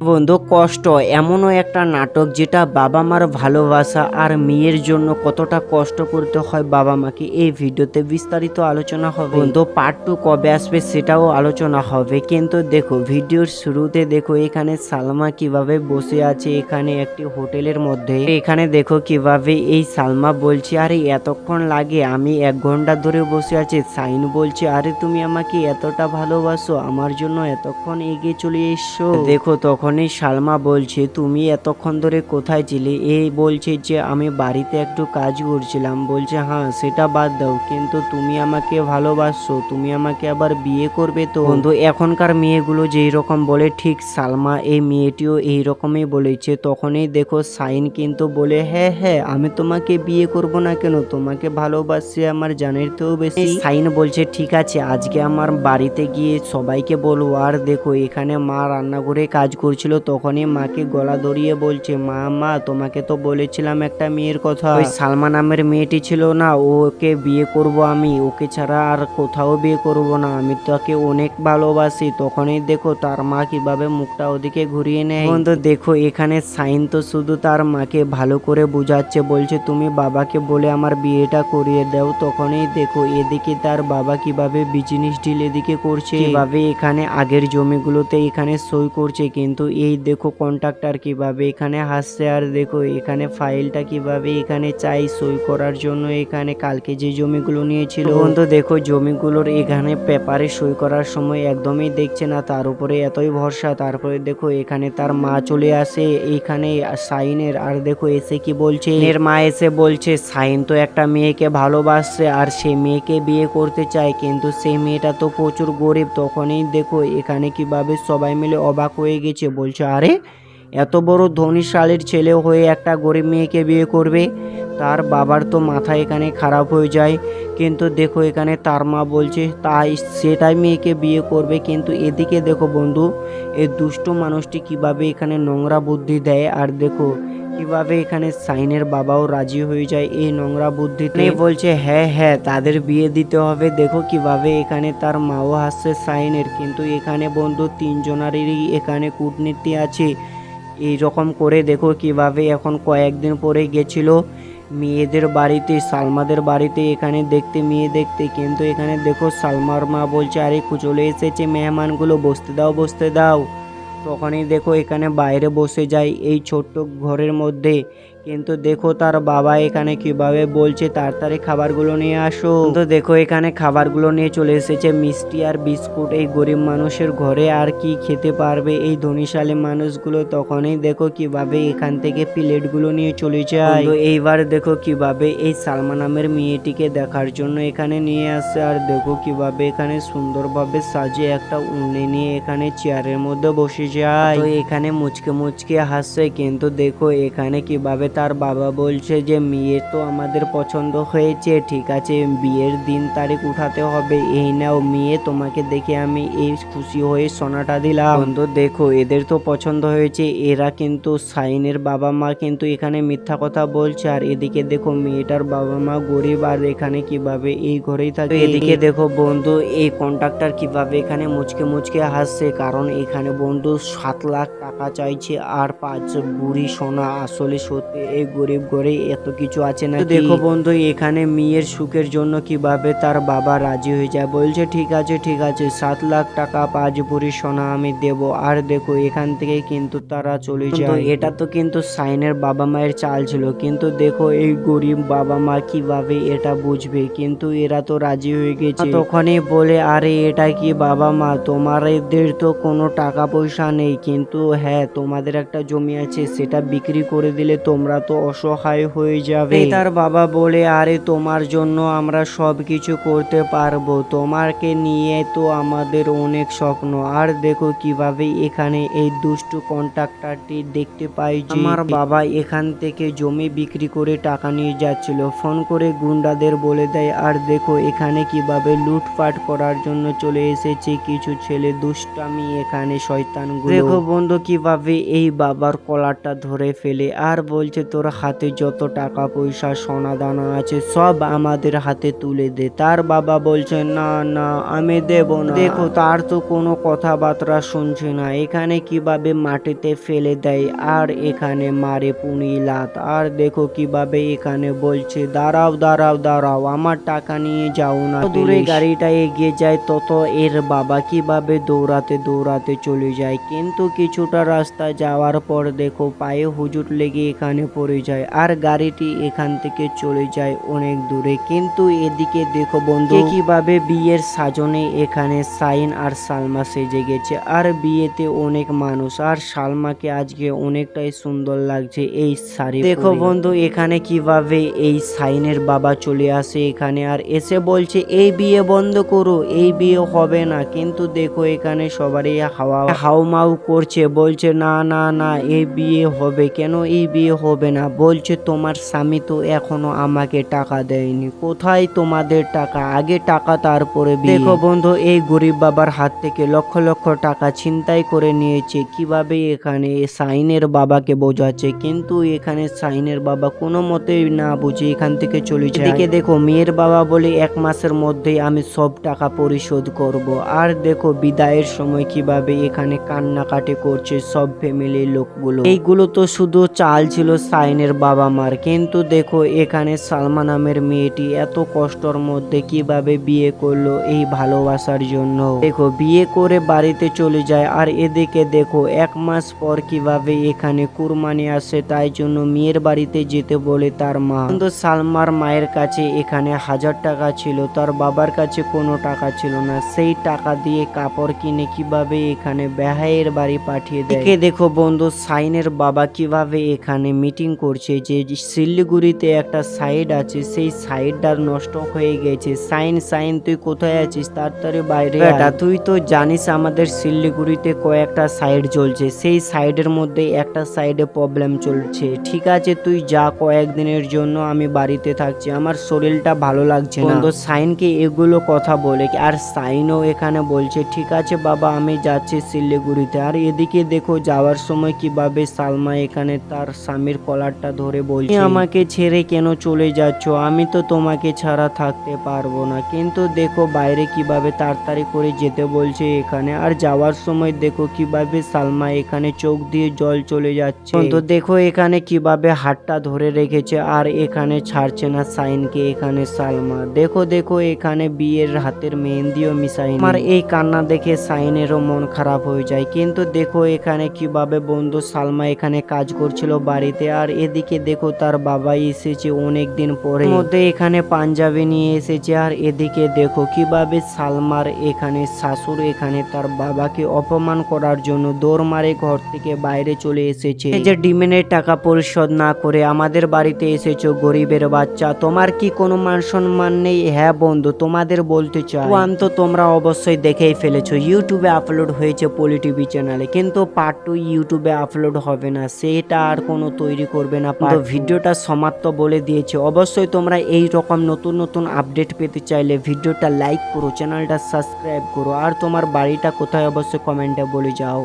বন্ধু, কষ্ট, এমনও একটা নাটক যেটা বাবা মার ভালোবাসা আর মেয়ের জন্য কতটা কষ্ট করতে হয় বাবা মাকে এই ভিডিওতে বিস্তারিত আলোচনা হবে। বন্ধু পার্ট টু কবে আসবে সেটাও আলোচনা হবে। কিন্তু দেখো, ভিডিওর শুরুতে দেখো, এখানে সালমা কীভাবে বসে আছে এখানে একটি হোটেলের মধ্যে। এখানে দেখো কীভাবে এই সালমা বলছে, আরে, এতক্ষণ লাগে, আমি এক ঘণ্টা ধরে বসে আছি। সাইন বলছে, আরে, তুমি আমাকে এতটা ভালোবাসো, আমার জন্য এতক্ষণ এগিয়ে চলে এসছো দেখো তখনই সালমা বলছে, তুমি এতক্ষণ ধরে কোথায় ছিলে? এই বলছে যে, আমি বাড়িতে একটু কাজ করছিলাম। বলছে হ্যাঁ সেটা বাদ দাও, কিন্তু তুমি আমাকে ভালোবাসছো, তুমি আমাকে আবার বিয়ে করবে তো? বন্ধু, এখনকার মেয়েগুলো যেই রকম বলে, ঠিক সালমা, এই মেয়েটিও এই রকমই বলেছে। তখনই দেখো সাইন কিন্তু বলে হ্যাঁ হ্যাঁ আমি তোমাকে বিয়ে করব না কেন? তোমাকে ভালোবাসি আমার জানের তো বেশি। সাইন বলছে, ঠিক আছে, আজকে আমার বাড়িতে গিয়ে সবাইকে বলব। আর দেখো, এখানে মা রান্নাঘরে কাজ করছিল তখনই মাকে গলা ধরিয়ে বলছে, মা মা, তোমাকে তো বলেছিলাম একটা মেয়ের কথা। ওই সালমা নামের মেয়েটি ছিল না, ওকে বিয়ে করব আমি। ওকে ছাড়া আর কোথাও বিয়ে করব না। আমি তাকে অনেক ভালোবাসি। তখনই দেখো তার মা কীভাবে মুখটা ওদিকে ঘুরিয়ে নেয়। বন্ধু, দেখো, এখানে সাইন তো শুধু তার মাকে ভালো করে বোঝাচ্ছে। বলছে, তুমি বাবাকে বলে আমার বিয়েটা করিয়ে দাও। তখনই দেখো এদিকে তার বাবা কীভাবে বিজনেস ডিল এদিকে করছে। কীভাবে এখানে আগের জমিগুলোতে এখানে সই করছে। কিন্তু এই দেখো কন্ট্রাক্টর কীভাবে এখানে হাসছে আর দেখো এখানে ফাইলটা কীভাবে এখানে চাই সই করার জন্য এখানে কালকে যে জমিগুলো নিয়েছিল। বন্ধু দেখো জমিগুলোর এখানে পেপারে সই করার সময় একদমই দেখছে না তার উপরে এতই ভরসা তারপরে দেখো এখানে তার মা চলে আসে এইখানে সাইনের আর দেখো এসে কি বলছে? এর মা এসে বলছে সাইন তো একটা মেয়েকে ভালোবাসছে আর সে মেয়েকে বিয়ে করতে চায় কিন্তু সেই মেয়েটা তো প্রচুর গরিব তখনই দেখো এখানে কীভাবে সবাই মিলে অবাক হয়ে গেছে। বলছে, আরে, এত বড় ধনীশালীর ছেলে হয়ে একটা গরিব মেয়েকে বিয়ে করবে? তার বাবার তো মাথা এখানে খারাপ হয়ে যায়। কিন্তু দেখো এখানে তার মা বলছে, তাই সেটাই মেয়েকে বিয়ে করবে। কিন্তু এদিকে দেখো বন্ধু, এই দুষ্ট মানুষটি কীভাবে এখানে নোংরা বুদ্ধি দেয়। আর দেখো কীভাবে এখানে সাইনের বাবাও রাজি হয়ে যায় এই নোংরা বুদ্ধিতে? বলছে হ্যাঁ হ্যাঁ তাদের বিয়ে দিতে হবে। দেখো কীভাবে এখানে তার মাও হাসছে সাইনের। কিন্তু এখানে বন্ধু তিনজনারেরই এখানে কূটনীতি আছে। এই রকম করে দেখো কীভাবে এখন কয়েকদিন পরে গেছিল। মেয়েদের বাড়িতে, সালমাদের বাড়িতে, এখানে দেখতে, মেয়ে দেখতে। কিন্তু এখানে দেখো সালমার মা বলছে, আরে চলে এসেছে মেহমানগুলো, বসতে দাও বসতে দাও। তখনই দেখো এখানে বাইরে বসে যায় এই ছোট্ট ঘরের মধ্যে। কিন্তু দেখো তার বাবা এখানে কীভাবে বলছে, তাড়াতাড়ি খাবারগুলো নিয়ে আসো। তো দেখো এখানে খাবারগুলো নিয়ে চলে এসেছে মিষ্টি আর বিস্কুট। এই গরিব মানুষের ঘরে আর কি খেতে পারবে? এই ধনীশালী মানুষগুলো তখনই দেখো কীভাবে এখান থেকে প্লেটগুলো নিয়ে চলে যায়। এইবার দেখো কীভাবে এই সালমা নামের মেয়েটিকে দেখার জন্য এখানে নিয়ে আসে। আর দেখো কীভাবে এখানে সুন্দরভাবে সাজিয়ে একটা উন্নে নিয়ে এখানে চেয়ারের মধ্যে বসে যায়। এখানে মুচকে মুচকে হাসছে কিন্তু দেখো এখানে কীভাবে তার বাবা বলছে যে মেয়ে তো আমাদের পছন্দ হয়েছে ঠিক আছে বিয়ের দিন তারিখ উঠাতে হবে এই নাও মেয়ে তোমাকে দেখে আমি এই খুশি হয়ে সোনাটা দিলাম। বন্ধু দেখো এদের তো পছন্দ হয়েছে এরা কিন্তু সাইনের বাবা মা কিন্তু এখানে মিথ্যা কথা বলছে আর এদিকে দেখো মেয়েটার বাবা মা গরিব আর এখানে কীভাবে এই ঘরেই থাকে? এদিকে দেখো বন্ধু এই কন্ট্রাক্টর কীভাবে এখানে মুচকে মুচকে হাসছে কারণ এখানে বন্ধু সাত লাখ টাকা চাইছে আর পাঁচ বুড়ি সোনা আসলে সত্যি এই গরিব ঘরে এত কিছু আছে না দেখো বন্ধু এখানে মেয়ের সুখের জন্য কীভাবে তার বাবা রাজি হয়ে যায়? বলছে ঠিক আছে ঠিক আছে সাত লাখ টাকা পাঁচ ভরি সোনা আমি দেব। আর দেখো এখান থেকে কিন্তু তারা চলে যায়। এটা তো কিন্তু সাইনের বাবা মায়ের চাল ছিল। কিন্তু দেখো এই গরিব বাবা মা কীভাবে এটা বুঝবে? কিন্তু এরা তো রাজি হয়ে গেছে। তখনই বলে আরে এটা কি বাবা মা? তোমাদের তো কোনো টাকা পয়সা নেই। কিন্তু হ্যাঁ তোমাদের একটা জমি আছে সেটা বিক্রি করে দিলে তোমরা তো অসহায় হয়ে যাবে। তার বাবা বলে আরে তোমার জন্য আমরা সব কিছু করতে পারব। তোমাকে নিয়ে তো আমাদের অনেক স্বপ্ন। আর দেখো কীভাবে এখানে এই দুষ্টু কন্ট্রাক্টরটি দেখতে পাই যে আমার বাবা এখান থেকে জমি বিক্রি করে টাকা নিয়ে যাচ্ছিল। ফোন করে গুন্ডাদের বলে দেয় আর দেখো এখানে কীভাবে লুটপাট করার জন্য চলে এসেছে কিছু ছেলে দুষ্টামি এখানে শয়তান দেখো বন্ধু কীভাবে এই বাবার কলারটা ধরে ফেলে। আর বলছে তোর হাতে যত টাকা পয়সা সোনা দানা আছে সব আমাদের হাতে তুলে দে। তার বাবা বলছে না না আমি দেব না। দেখো তার তো কোনো কথাবার্তা শুনছে না। এখানে কীভাবে মাটিতে ফেলে দেয় আর এখানে মারে পুনি লাত। আর দেখো কীভাবে এখানে বলছে দাঁড়াও দাঁড়াও দাঁড়াও আমার টাকা নিয়ে যাও না। দূরে গাড়িটা এগিয়ে যায় তত এর বাবা কীভাবে দৌড়াতে দৌড়াতে চলে যায়। কিন্তু কিছুটা রাস্তা যাওয়ার পর দেখো পায়ে হুজুট লেগে এখানে পড়ে যায়। আর গাড়িটি এখান থেকে চলে যায় অনেক দূরে। কিন্তু এদিকে দেখো বন্ধু কীভাবে বিয়ের সাজনে এখানে সাইন আর সালমা সেজে গেছে। আর বিয়েতে অনেক মানুষ, আর সালমাকে আজকে অনেকটাই সুন্দর লাগছে এই শাড়ি দেখো বন্ধু, এখানে কীভাবে এই সাইনের বাবা চলে আসে এখানে, আর এসে বলছে, এই বিয়ে বন্ধ করো, এই বিয়ে হবে না। কিন্তু দেখো এখানে সবারই হাওয়া হাউমাউ করছে। বলছে, না না না, এই বিয়ে হবে কেন? এই বিয়ে হবে না। বলছে, তোমার স্বামী তো এখনও আমাকে টাকা দেয়নি। কোথায় তোমাদের টাকা? আগে টাকা তারপরে দেখো বন্ধু, এই গরিব বাবার হাত থেকে লক্ষ লক্ষ টাকা ছিনতাই করে নিয়েছে। কীভাবে এখানে সাইনের বাবাকে বোঝাচ্ছে? কিন্তু এখানে সাইনের বাবা কোনো মতেই না বুঝে এখান থেকে চলে যায়। এদিকে দেখো, মেয়ের বাবা বলে, এক মাসের মধ্যেই আমি সব টাকা পরিশোধ করব। আর দেখো, বিদায়ের সময় কীভাবে এখানে কান্নাকাটি করছে সব ফ্যামিলির লোকগুলো। এইগুলো তো শুধু চাল ছিল সাইনের বাবা মার। কিন্তু দেখো, এখানে সালমা নামের মেয়েটি এত কষ্টর মধ্যে কীভাবে বিয়ে করল এই ভালোবাসার জন্য। দেখো, বিয়ে করে বাড়িতে চলে যায় আর এদিকে দেখো, এক মাস পর কীভাবে এখানে কুরবানি আসে, তাই জন্য মেয়ের বাড়িতে যেতে বলে তার মা। কিন্তু সালমার মায়ের কাছে এখানে হাজার টাকা ছিল, তার বাবার কাছে কোনো টাকা ছিল না। সেই টাকা দিয়ে কাপড় কিনে কীভাবে এখানে বেহাইয়ের বাড়ি পাঠিয়ে দেয়? দেখো বন্ধু, সাইনের বাবা কীভাবে এখানে মিটিং করছে যে শিলিগুড়িতে একটা সাইড আছে সেই সাইডটা নষ্ট হয়ে গেছে। সাইন সাইন তুই কোথায় আছিস? তাড়াতাড়ি বাইরে বেটা তুই তো জানিস আমাদের শিলিগুড়িতে কয়েকটা সাইড চলছে। সেই সাইডের মধ্যে একটা সাইডে প্রবলেম চলছে। ঠিক আছে তুই যা কয়েকদিনের জন্য আমি বাড়িতে থাকছি। আমার শরীরটা ভালো লাগছে না। তো সাইনকে এগুলো কথা বলে? আর সাইনও এখানে বলছে ঠিক আছে বাবা আমি যাচ্ছি শিলিগুড়িতে। আর এদিকে দেখো যাওয়ার সময় কীভাবে সালমা এখানে তার স্বামীর কলারটা ধরে বলছে আমাকে ছেড়ে কেন চলে যাচ্ছ? আমি তো তোমাকে ছাড়া থাকতে পারব না। কিন্তু দেখো বাইরে কীভাবে তাড়াতাড়ি করে যেতে বলছে এখানে। আর যাওয়ার সময় দেখো কীভাবে সালমা এখানে চোখ দিয়ে জল চলে যাচ্ছে। তো দেখো এখানে কীভাবে হাতটা ধরে রেখেছে আর এখানে ছাড়ছে না সাইনকে এখানে সালমা। দেখো দেখো এখানে বিয়ের হাতের মেহেন্দিও মিশাই আমার এই কান্না দেখে সাইনেরও মন খারাপ হয়ে যায়। কিন্তু দেখো এখানে কীভাবে বন্ধু সালমা এখানে কাজ করছিল বাড়িতে আর এদিকে দেখো তার বাবা এসেছে অনেক দিন পরে। মধ্যে এখানে পাঞ্জাবি নিয়ে এসেছে আর এদিকে দেখো কীভাবে সালমার এখানে শাশুড় এখানে তার বাবাকে অপমান করার জন্য দৌড় মারে ঘর থেকে বাইরে চলে এসেছে। এই যে ডিমেনের টাকা পরিশোধ না করে আমাদের বাড়িতে এসেছ গরিবের বাচ্চা তোমার কি কোনো মান সম্মান নেই? হ্যাঁ বন্ধু তোমাদের বলতে চাই। ওয়ান তো তোমরা অবশ্যই দেখেই ফেলেছো ইউটিউবে আপলোড হয়েছে পলি টিভি চ্যানেলে কিন্তু পার্ট টু ইউটিউবে আপলোড হবে না সেটা আর কোনো তৈরি করবে না তো ভিডিওটা সমাপ্ত বলে দিয়েছে। অবশ্যই তোমরা এই রকম নতুন নতুন আপডেট পেতে চাইলে ভিডিওটা লাইক করো চ্যানেলটা সাবস্ক্রাইব করো আর তোমার বাড়িটা কোথায় অবশ্যই কমেন্টে বলে যাও।